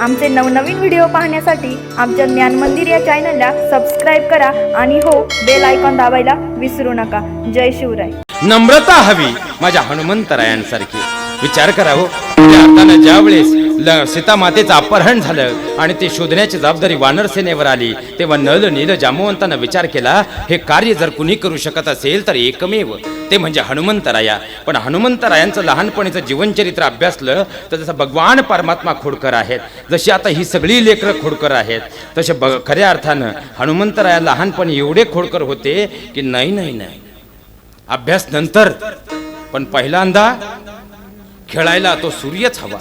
आमचे नवनवीन व्हिडिओ पाहण्यासाठी आमच्या ज्ञान मंदिर या चॅनलला सबस्क्राईब करा आणि हो बेल आयकॉन दाबायला विसरू नका. जय शिवराय. नम्रता हवी माझ्या हनुमंतरायांसारखी. विचार करा हो. त्या अर्थानं ज्या वेळेस ल- सीता मातेचं अपहरण झालं आणि ते शोधण्याची जबाबदारी वानर सेनेवर आली तेव्हा नल नील जामवंतानं विचार केला हे कार्य जर कुणी करू शकत असेल तर एकमेव. ते म्हणजे हनुमंतराया. पण हनुमंतरायांचं लहानपणीचं जीवनचरित्र अभ्यासलं तर जसं भगवान परमात्मा खोडकर आहेत जशी आता ही सगळी लेकरं खोडकर आहेत तसे ब खऱ्या अर्थानं हनुमंतराया लहानपणी एवढे खोडकर होते की नाही नाही नाही. अभ्यास नंतर पण पहिल्यांदा खेळायला तो सूर्यच हवा.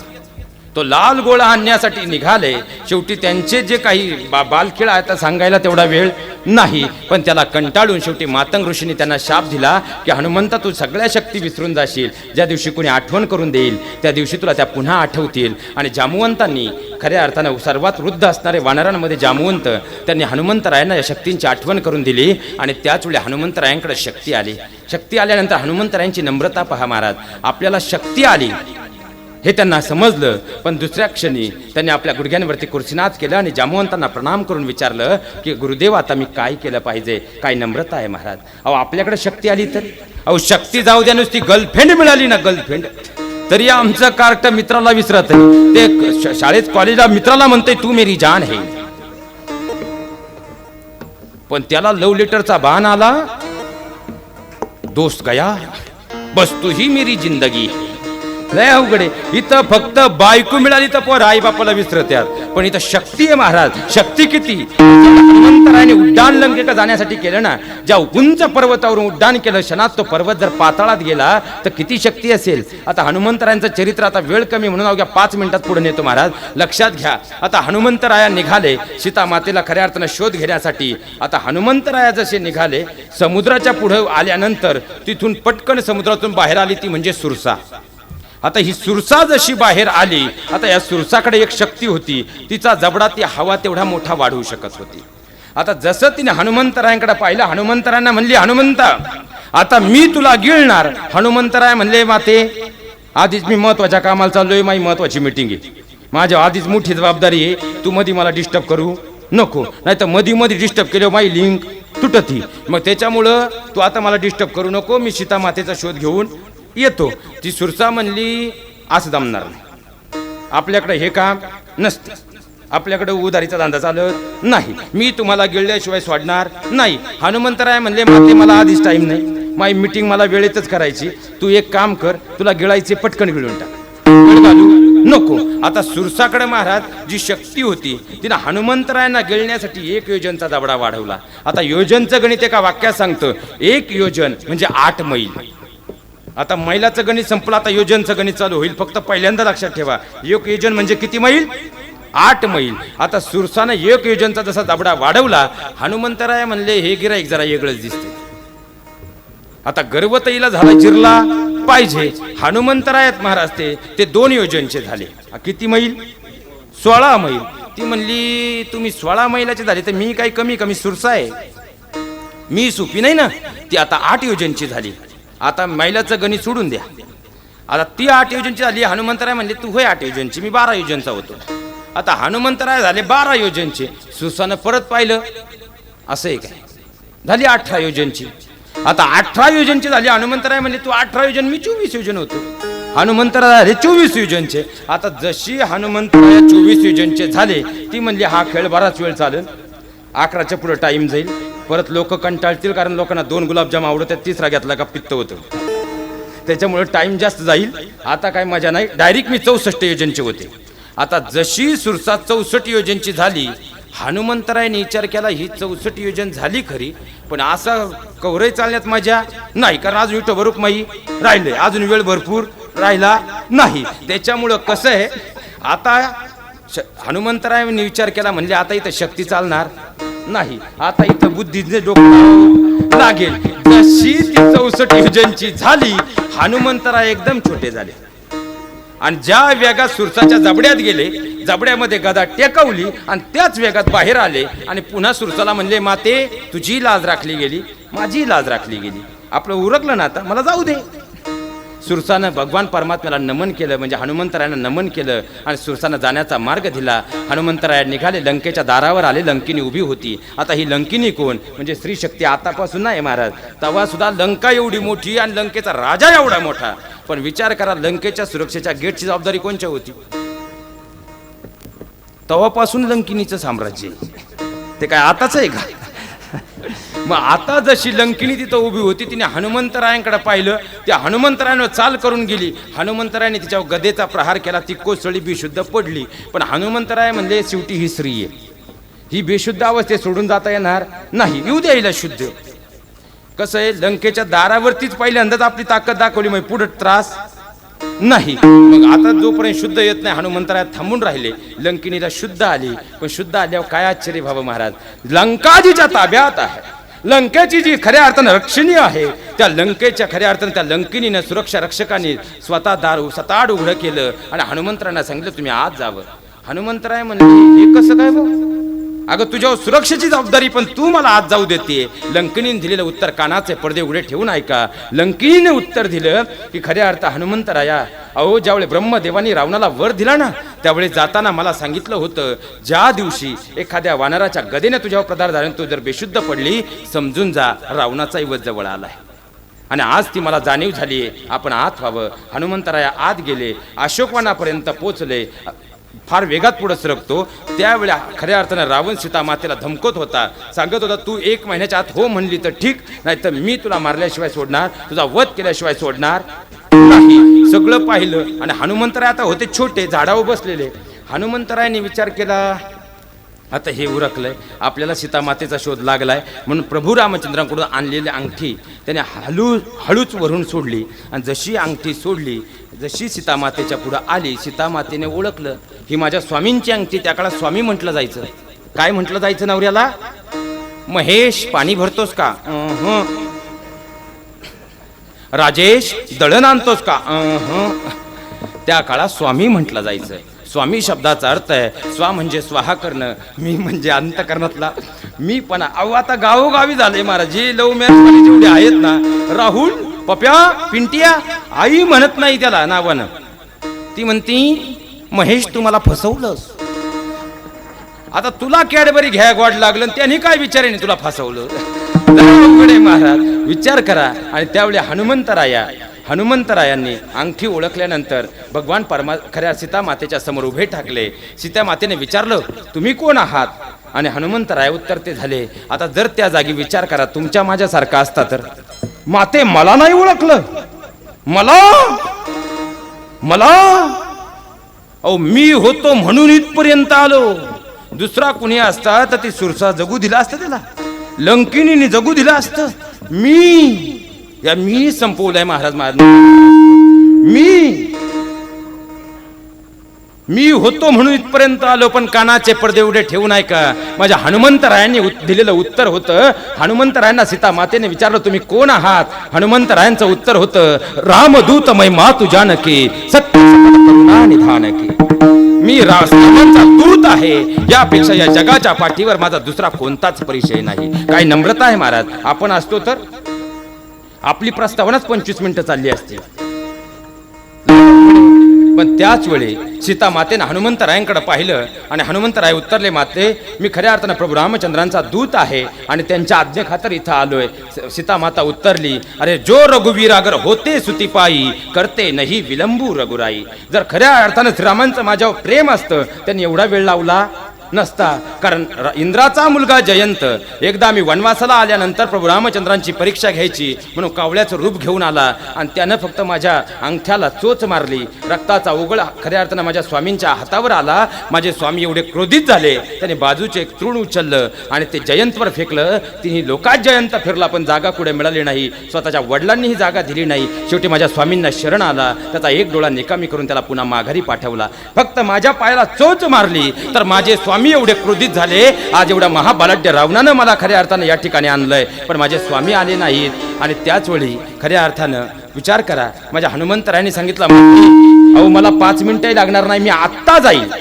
तो लाल गोळा आणण्यासाठी निघाले. शेवटी त्यांचे जे काही बा बालखेळ आहेत सांगायला तेवढा वेळ नाही. पण त्याला कंटाळून शेवटी मातंग ऋषीने त्यांना शाप दिला की हनुमंता तू सगळ्या शक्ती विसरून जाशील. ज्या दिवशी कोणी आठवण करून देईल त्या दिवशी तुला त्या पुन्हा आठवतील. आणि जामवंतांनी खऱ्या अर्थानं सर्वात वृद्ध असणारे वानरांमध्ये जामवंत त्यांनी हनुमंतरायांना या शक्तींची आठवण करून दिली आणि त्याचवेळी हनुमंतरायांकडे शक्ती आली. शक्ती आल्यानंतर हनुमंतरायांची नम्रता पहा महाराज. आपल्याला शक्ती आली. हे त्यांना समजलं. पण दुसऱ्या क्षणी त्यांनी आपल्या गुडघ्यांवरती कुर्सीनाथ केलं आणि जामवंतांना प्रणाम करून विचारलं की गुरुदेव आता मी काय केलं पाहिजे? काय नम्रता आहे महाराज? अहो आपल्याकडे शक्ती आली तर? अहो शक्ती जाऊ द्या नुसती. गर्लफ्रेंड मिळाली ना गर्लफ्रेंड तरी आमचं कार्ट मित्राला विसरत आहे. ते शाळेत कॉलेजला मित्राला म्हणते तू मेरी जान है. पण त्याला लव लेटरचा बाण आला. दोस्त गया. बस तू ही मेरी जिंदगी लय अवघड आहे. इथं फक्त बायको मिळाली तर पोर आई बापाला विसरत्यात. पण इथं शक्ती आहे महाराज. शक्ती किती? हनुमंतरायाने उड्डाण लंकेला जाण्यासाठी केलं ना ज्या उंच पर्वतावरून उड्डाण केलं क्षणात तो पर्वत जर पाताळात गेला तर किती शक्ती असेल? आता हनुमंतरायांचं चरित्र आता वेळ कमी म्हणून अवघ्या पाच मिनिटात पुढे नेतो महाराज. लक्षात घ्या आता हनुमंतराया निघाले सीता मातेला खऱ्या अर्थानं शोध घेण्यासाठी. आता हनुमंतराया जसे निघाले समुद्राच्या पुढे आल्यानंतर तिथून पटकन समुद्रातून बाहेर आली ती म्हणजे सुरसा. आता ही सुरसा जशी बाहेर आली आता या सुरसाकडे एक शक्ती होती. तिचा जबडा ती हवा तेवढा मोठा वाढवू शकत होती. आता जसं तिने हनुमंतरायांकडे पाहिलं हनुमंतरायांना म्हणली हनुमंता आता मी तुला गिळणार. हनुमंतराय म्हणले माते आधीच मी महत्त्वाच्या कामाला चाललोय माझी महत्वाची मिटिंग आहे. माझ्या आधीच मोठी जबाबदारी आहे. तू मधी मला डिस्टर्ब करू नको. नाही तर मधी मध्ये डिस्टर्ब केलं माझी लिंक तुटती. मग त्याच्यामुळं तू आता मला डिस्टर्ब करू नको. मी सीता मातेचा शोध घेऊन येतो. ती सुरसा म्हणली असं जमणार नाही. आपल्याकडे हे काम नसतं. आपल्याकडे उदारीचा धंदा चालत नाही. मी तुम्हाला गिळल्याशिवाय सोडणार नाही. हनुमंतराय म्हणले माते मला आधीच टाइम नाही. माझी मीटिंग मला वेळेतच करायची. तू एक काम कर तुला गिळायचे पटकन गिळून टाक. घालू नको. आता सुरसाकडे महाराज जी शक्ती होती तिनं हनुमंतरायांना गिळण्यासाठी एक योजनचा दबडा वाढवला. आता योजनचं गणित एका वाक्यात सांगतं एक योजन म्हणजे आठ मैल. आता मैलाचं गणित संपलं आता योजनचं गणित चालू होईल. फक्त पहिल्यांदा लक्षात ठेवा. एक योजन म्हणजे किती मैल? आठ मैल. आता सुरसानं एक योजनचा जसा दाबडा वाढवला हनुमंतराय म्हणले हे गिराईक जरा वेगळंच दिसते आता गर्वतईला झाला चिरला पाहिजे. हनुमंतरायात महाराज ते ते दोन योजनचे झाले. किती मैल? सोळा मैल. ती म्हणली तुम्ही सोळा मैलाचे झाले तर मी काही कमी कमी सुरसा आहे. मी सुपी नाही ना? ती आता आठ योजनची झाली. आता मैलाचं गणित सोडून द्या. आता ती आठ योजनची झाली हनुमंतराय म्हणले तू होय आठ योजनची मी बारा योजनचा होतो. आता हनुमंतराय झाले बारा योजनचे सुसानं परत पाहिलं. असं आहे. काय झाली अठरा योजनची. आता अठरा योजनची झाली हनुमंतराय म्हणले तू अठरा योजन मी चोवीस योजन होतो. हनुमंतराय झाले चोवीस योजनचे. आता जशी हनुमंतराय चोवीस योजनचे झाले ती म्हणली हा खेळ बराच वेळ चालेल. अकराच्या पुढे टाईम जाईल. परत लोक कंटाळतील कारण लोकांना दोन गुलाबजाम आवडतात तिसरा घेतला का पित्त होतं. त्याच्यामुळे टाइम जास्त जाईल. आता काय मजा नाही. डायरेक्ट मी चौसष्ट योजनचे होते. आता जशी सुरसात चौसष्ट योजनची झाली हनुमंतरायने विचार केला ही चौसष्ट योजन झाली खरी पण असं कवरही चालण्यात मजा नाही. कारण अजून विठो बरोबर माई राहिले अजून वेळ भरपूर राहिला नाही. त्याच्यामुळं कसं आहे आता श- विचार केला म्हणजे आता इथं शक्ती चालणार. नाही. आता इथं बुद्धीचे डोकं लागेल. जशी ती चौसष्ट युजनची झाली हनुमंतराय एकदम छोटे झाले. आणि ज्या वेगात सुरसाच्या जबड्यात गेले जबड्यामध्ये गदा टेकवली आणि त्याच वेगात बाहेर आले आणि पुन्हा सुरसाला म्हणले माते तुझी लाज राखली गेली माझी लाज राखली गेली. आपलं उरकलं ना आता मला जाऊ दे. सुरसानं भगवान परमात्म्याला नमन केलं म्हणजे हनुमंतरायांना नमन केलं आणि सुरसानं जाण्याचा मार्ग दिला. हनुमंतराया निघाले लंकेच्या दारावर आले लंकिनी उभी होती. आता ही लंकिनी कोण? म्हणजे स्त्री शक्ती आतापासून नाही महाराज. तेव्हा सुद्धा लंका एवढी मोठी आणि लंकेचा राजा एवढा मोठा. पण विचार करा लंकेच्या सुरक्षेच्या गेटची जबाबदारी कोणच्या होती? तेव्हापासून लंकिनीचं साम्राज्य. ते काय आताच आहे का? मग आता जशी लंकिनी तिथं उभी होती तिने हनुमंतरायांकडे पाहिलं. त्या हनुमंतरायानं चाल करून गेली. हनुमंतरायाने तिच्यावर गदेचा प्रहार केला. ती कोसळी बेशुद्ध पडली. पण हनुमंतराय म्हणले शेवटी ही स्त्री आहे. ही बेशुद्ध अवस्थेत सोडून जाता येणार नाही. येऊ द्या हिला शुद्ध. कसं आहे लंकेच्या दारावरतीच पहिल्यांदाच आपली ताकद दाखवली मग पुढे त्रास नाही. मग आता जोपर्यंत शुद्ध येत नाही हनुमंतरायात थांबून राहिले. लंकिणीला शुद्ध आली. पण शुद्ध आल्यावर काय आश्चर्य भाव महाराज? लंकाजीच्या ताब्यात आहे. लंकेची जी खऱ्या अर्थानं रक्षणीय आहे त्या लंकेच्या खऱ्या अर्थानं त्या लंकिनीनं सुरक्षा रक्षकांनी स्वतः दार सताड उघडं केलं आणि हनुमंतरांना सांगितलं तुम्ही आज जावं. हनुमंतराय म्हणले हे कसं काय बघ अगं तुझ्यावर सुरक्षेची जबाबदारी पण तू मला आज जाऊ देते लंकिनीने दिलेलं उत्तर कानाचे पडदे उघडे ठेवून ऐका. लंकिनीने उत्तर दिलं की खऱ्या अर्थ हनुमंतराया अहो ज्यावेळी ब्रह्मदेवानी रावणाला वर दिला ना त्यावेळी जाताना मला सांगितलं होतं ज्या दिवशी एखाद्या वानराच्या गदेने तुझ्यावर पदार्थ झाला तू जर बेशुद्ध पडली समजून जा रावणाचा वध जवळ आलाय. आणि आज ती मला जाणीव झाली आपण आत व्हावं. हनुमंतराया आत गेले अशोकवनापर्यंत पोचले. फार वेगात पुढे सरकतो. त्यावेळी खऱ्या अर्थानं रावण सीता मातेला धमकत होता. सांगत होता तू एक महिन्याच्या आत हो म्हणली तर ठीक नाही तर मी तुला मारल्याशिवाय सोडणार तुझा वध केल्याशिवाय सोडणार नाही. सगळं पाहिलं आणि हनुमंतराय आता होते छोटे झाडावर बसलेले. हनुमंतरायाने विचार केला आता हे उरकलंय. आपल्याला सीतामातेचा शोध लागलाय. म्हणून प्रभू रामचंद्रांकडून आणलेली अंगठी त्याने हळू हळूच वरून सोडली. आणि जशी अंगठी सोडली जशी सीतामातेच्या पुढं आली सीतामातेने ओळखलं. ही माझ्या स्वामींची अंगठी त्या काळात स्वामी म्हटलं जायचं. काय म्हटलं जायचं नवऱ्याला? महेश पाणी भरतोस का? राजेश दळण आणतोस का? त्या काळात स्वामी म्हटलं जायचं. स्वामी शब्दाचा अर्थ आहे स्वा म्हणजे स्वाहा करणं मी म्हणजे अंतकरणातला. मी पण अहो आता गावोगावी झाले महाराज. जे लव मॅरेज जेवढे आहेत ना राहुल पप्या पिंटिया आई म्हणत नाही त्याला नावानं. ती म्हणती महेश तू मला फसवलंस. आता तुला कॅडबरी घ्या गोड लागलं आणि त्यांनी काय विचाराने तुला फसवलं? महाराज विचार करा. आणि त्यावेळी हनुमंतराया हनुमंतरायांनी अंगठी ओळखल्यानंतर भगवान परमा खऱ्या सीता मातेच्या समोर उभे ठाकले. सीता मातेने विचारलं तुम्ही कोण आहात? आणि हनुमंतराय उत्तर ते झाले आता जर त्या जागी विचार करा तुमच्या माझ्यासारखा असता तर. माते मला नाही ओळखलं. मला? मला? अहो मी होतो म्हणून इथपर्यंत आलो. दुसरा कुणी असता तर ती सुरसा जगू दिला असतं त्याला. लंकिनीने जगू दिलं असतं. मी या मी संपवलंय महाराज महाराज मी मी होतो म्हणून इथपर्यंत आलो पण कानाचे पडदे उडे ठेवू नाही का? माझ्या हनुमंतरायांनी दिलेलं उत्तर होतं. हनुमंतरायांना सीता मातेने विचारलं तुम्ही कोण आहात? हनुमंतरायांचं उत्तर होतं रामदूत मै मातु जानकी सत्य करुणा निधानकी मी रामांचा दूत आहे. यापेक्षा या जगाच्या पाठीवर माझा दुसरा कोणताच परिचय नाही. काय नम्रता आहे महाराज. आपण असतो तर? आपली प्रस्तावनाच पंचवीस मिनिटं चालली असती. पण त्याच वेळी सीता मातेनं हनुमंतरायांकडे पाहिलं आणि हनुमंतराय उत्तरले माते मी खऱ्या अर्थानं प्रभू रामचंद्रांचा दूत आहे आणि त्यांच्या आज्ञेखातर इथं आलोय. सीता माता उत्तरली अरे जो रघुवीरागर होते सुतीपाई करते नाही विलंबू रघुराई. जर खऱ्या अर्थानं श्रीरामांचं माझ्यावर प्रेम असतं त्यांनी एवढा वेळ लावला नसता. कारण र- इंद्राचा मुलगा जयंत एकदा मी वनवासाला आल्यानंतर प्रभू रामचंद्रांची परीक्षा घ्यायची म्हणून कावळ्याचं रूप घेऊन आला आणि त्यानं फक्त माझ्या अंगठ्याला चोच मारली. रक्ताचा उघड खऱ्या अर्थानं माझ्या स्वामींच्या हातावर आला. माझे स्वामी एवढे क्रोधित झाले. त्याने बाजूचे एक तृण उचललं आणि ते जयंतवर फेकलं. तिने लोकात जयंत फिरला पण जागा कुठे मिळाली नाही. स्वतःच्या वडिलांनी ही जागा दिली नाही. शेवटी माझ्या स्वामींना शरण आला. त्याचा एक डोळा निकामी करून त्याला पुन्हा माघारी पाठवला. फक्त माझ्या पायाला चोच मारली. तर माझे स्वामी एवढे क्रोधित झाले. आज एवढ्या महाबलाढ्य रावणानं मला खऱ्या अर्थानं या ठिकाणी आणलंय. पण माझे स्वामी आले नाहीत. आणि त्याच वेळी खऱ्या अर्थानं विचार करा. माझ्या हनुमंतरायांनी सांगितलं अहो मला पाच मिनिटही लागणार नाही. मी आत्ता जाईल.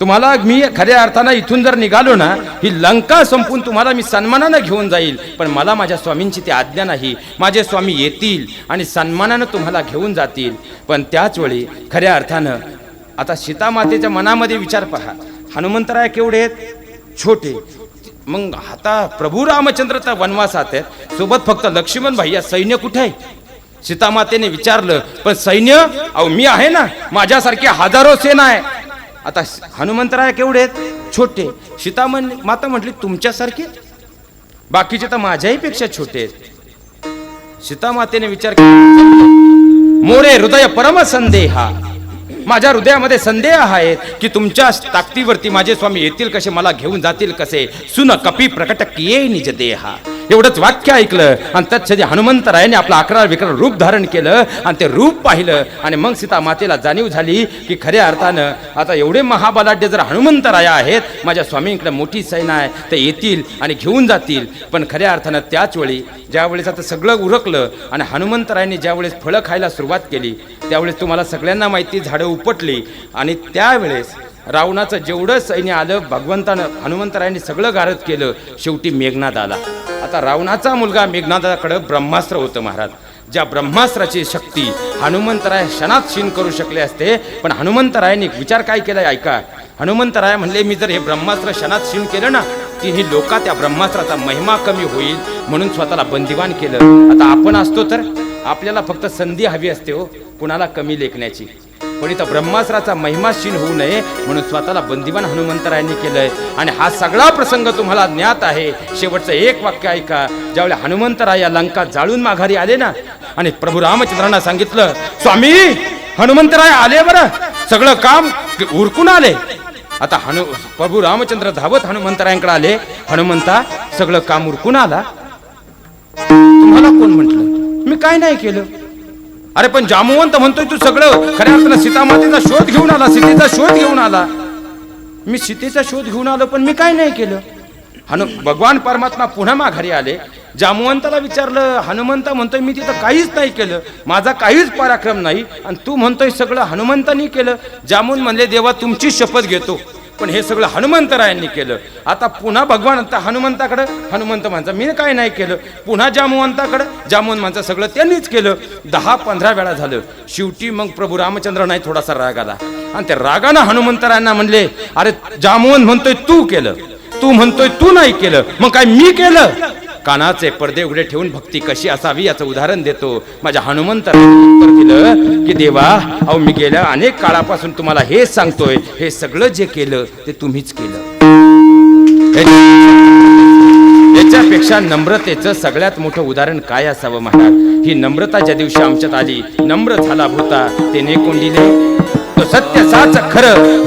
तुम्हाला मी खऱ्या अर्थानं इथून जर निघालो ना ही लंका संपून तुम्हाला मी सन्मानानं घेऊन जाईल. पण मला माझ्या स्वामींची ती आज्ञा नाही. माझे स्वामी येतील आणि सन्मानानं तुम्हाला घेऊन जातील. पण त्याच वेळी खऱ्या अर्थानं आता सीतामातेच्या मनामध्ये विचार पहा. हनुमंतराय केवढे आहेत? छोटे. मग आता प्रभू रामचंद्र तर वनवासात आहेत. सोबत फक्त लक्ष्मण भाई या सैन्य कुठे आहे? सीतामातेने विचारलं पण सैन्य अहो मी आहे ना? माझ्यासारखी हजारो सेना आहे. आता हनुमंतराय केवढे आहेत? छोटे. सीतामन माता म्हटली तुमच्यासारखे? बाकीचे तर माझ्याही पेक्षा छोटे आहेत. सीतामातेने विचार केला मोरे हृदय परम संदेहा. माझ्या हृदयामध्ये संदेह आहेत की तुमच्या ताकदीवरती माझे स्वामी येतील कसे मला घेऊन जातील कसे? सुन कपी प्रकट किये निज देहा. एवढंच वाक्य ऐकलं आणि तत्सदी हनुमंतरायाने आपलं अकरा विकरा रूप धारण केलं आणि ते रूप पाहिलं आणि मग सीता मातेला जाणीव झाली की खऱ्या अर्थानं आता एवढे महाबलाढ्य जर हनुमंतराया आहेत माझ्या स्वामींकडे मोठी सैना आहे ते येतील आणि घेऊन जातील. पण खऱ्या अर्थानं त्याच वेळी ज्यावेळेस आता सगळं उरकलं आणि हनुमंतरायाने ज्यावेळेस फळं खायला सुरुवात केली त्यावेळेस तुम्हाला सगळ्यांना माहिती झाडं उपटली. आणि त्यावेळेस रावणाचं जेवढं सैन्य आलं भगवंतानं हनुमंतरायांनी सगळं गारद केलं. शेवटी मेघनाद आला. आता रावणाचा मुलगा मेघनादाकडं ब्रह्मास्त्र होतं महाराज. ज्या ब्रह्मास्त्राची शक्ती हनुमंतराय क्षणात क्षीण करू शकले असते. पण हनुमंतरायांनी विचार काय केला ऐका. हनुमंतराय म्हणले मी जर हे ब्रह्मास्त्र क्षणात क्षीण केलं ना तिन्ही लोका त्या ब्रह्मास्त्राचा महिमा कमी होईल. म्हणून स्वतःला बंदिवान केलं. आता आपण असतो तर? आपल्याला फक्त संधी हवी असते हो. कुणाला कमी लेखण्याची. पण इथं ब्रह्मास्त्राचा महिमाशीन होऊ नये म्हणून स्वतःला बंदिवान हनुमंतरायांनी केलंय. आणि हा सगळा प्रसंग तुम्हाला ज्ञात आहे. शेवटचं एक वाक्य ऐका. ज्यावेळी हनुमंतराय या लंका जाळून माघारी आले ना आणि प्रभू रामचंद्रांना सांगितलं स्वामी हनुमंतराय आले बरं. सगळं काम उरकून आले. आता हनु प्रभू रामचंद्र धावत हनुमंतरायांकडे आले. हनुमंता सगळं काम उरकून आला? तुम्हाला कोण म्हटलं? मी काय नाही केलं? अरे पण जामवंत म्हणतोय तू सगळं. खऱ्या अर्थानं सीतामातेचा शोध घेऊन आला सीतेचा शोध घेऊन आला. मी सीतेचा शोध घेऊन आलो पण मी काय नाही केलं? हनु भगवान परमात्मा पुन्हा माघारी आले. जामवंताला विचारलं हनुमंत म्हणतोय मी तिथं काहीच नाही केलं. माझा काहीच पराक्रम नाही. आणि तू म्हणतोय सगळं हनुमंतानी केलं. जामून म्हणले देवा तुमची शपथ घेतो. पण हे सगळं हनुमंतरायांनी केलं. आता पुन्हा भगवान आता हनुमंताकडं हनुमंत म्हणता मी काय नाही केलं. पुन्हा जामवंताकडं जामवंत म्हणता सगळं त्यांनीच केलं. दहा पंधरा वेळा झालं. शेवटी मग प्रभू रामचंद्र नाही थोडासा राग आला. आणि त्या रागानं हनुमंतरायांना म्हणले अरे जामवंत म्हणतोय तू केलं. तू म्हणतोय तू नाही केलं. मग काय मी केलं? कानाचे पडदे उघडे ठेवून भक्ती कशी असावी याचं उदाहरण देतो. माझ्या हनुमंतराने उत्तर दिलं की देवा अहो मी गेल्या अनेक काळापासून तुम्हाला हे सांगतोय. हे सगळं जे केलं ते तुम्हीच केलं. याच्यापेक्षा नम्रतेचं सगळ्यात मोठं उदाहरण काय असावं महाराज ही नम्रता ज्या दिवशी आमच्यात आली नम्र झाला होता ते ने तो सत्य साच खरं हे